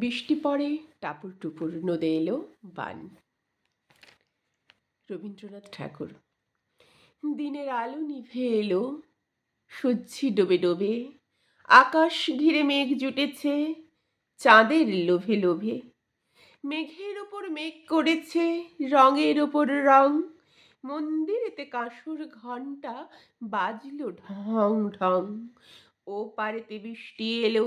বৃষ্টি পড়ে, টাপুর টুপুর নদে এলো বান। রবীন্দ্রনাথ ঠাকুর, দিনের আলো নিভে এলো, সূর্যি ডোবে ডোবে, আকাশ ঘিরে মেঘ জুটেছে, চাঁদের লোভে লোভে। মেঘের ওপর মেঘ করেছে, রঙের ওপর রং, মন্দিরেতে কাঁসুর ঘণ্টা বাজলো ঢং ঢং। ও পারেতে বৃষ্টি এলো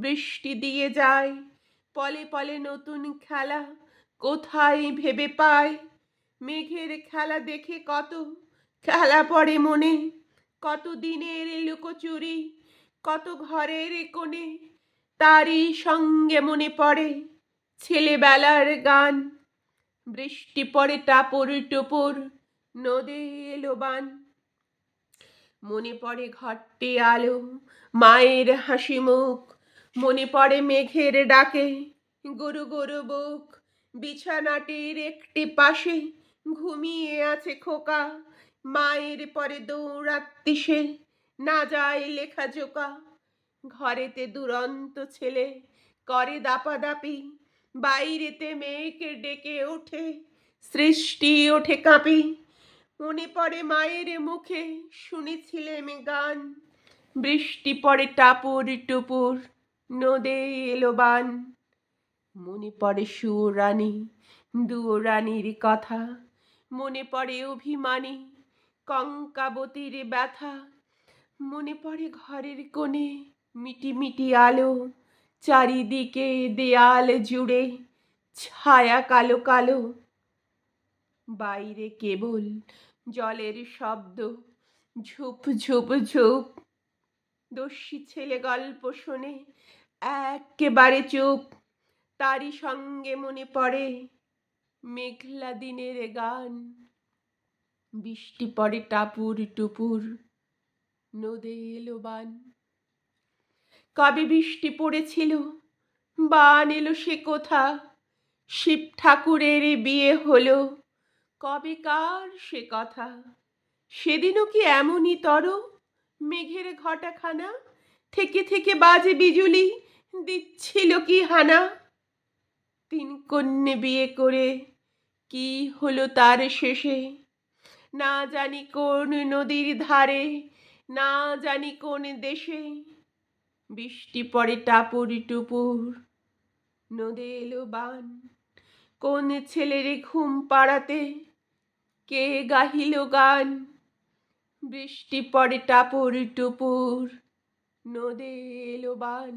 বৃষ্টি দিয়ে যায়। পলে পলে নতুন খেলা কোথায় ভেবে পায়? মেঘের খেলা দেখে কত খেলা পড়ে মনে? কত দিনের লুকোচুরি, কত ঘরের কোণে তারই সঙ্গে মনে পড়ে ছেলেবেলার গান। বৃষ্টি পড়ে টাপর টুপুর, নদে এলো বান। মনে পড়ে ঘরটি আলো, মায়ের হাসি মুখ মনে পড়ে মেঘের ডাকে। গরু গরু বুক, বিছানাটির একটি পাশে ঘুমিয়ে আছে খোকা। মায়ের পরে দৌড়াত্তি সে, না যায় লেখা জোকা। ঘরেতে দুরন্ত ছেলে, করে দাপাদাপি। বাইরেতে মেয়েকে ডেকে ওঠে, সৃষ্টি ওঠে কাঁপি। মনে পড়ে মায়ের মুখে, শুনেছিলেম গান। বৃষ্টি পড়ে টাপুর টুপুর নদে এলো বান। মনে পড়ে সুরানি, দুরানির কথা। মনে পড়ে অভিমানী, কঙ্কাবতীর ব্যথা। মনে পড়ে ঘরের কোণে মিটি মিটি আলো, চারিদিকে দেয়াল জুড়ে ছায়া কালো কালো। বাইরে কেবল জলের শব্দ, ঝুপ ঝুপ ঝুপ। দস্যি ছেলে গল্প শোনে একেবারে চুপ। তারই সঙ্গে মনে পড়ে মেঘলা দিনের গান। বৃষ্টি পড়ে টাপুর টুপুর, নদে এলো বান। কবে বৃষ্টি পড়েছিল? বান এলো সে কোথা? শিব ঠাকুরের বিয়ে হলো। কবে কার সে কথা? সেদিনও কি এমনই তর? মেঘের ঘটাখানা? থেকে থেকে বাজে বিজুলি? দিচ্ছিল কি হানা? তিন কন্যে বিয়ে করে কি হলো তার শেষে? না জানি কোন নদীর ধারে, না জানি কোন দেশে। বৃষ্টি পড়ে টাপুর টুপুর, নদে এলো বান। কোন ছেলের ঘুম পাড়াতে কে গাহিল গান? বৃষ্টি পড়ে টাপুর টুপুর, নদে এলো বান।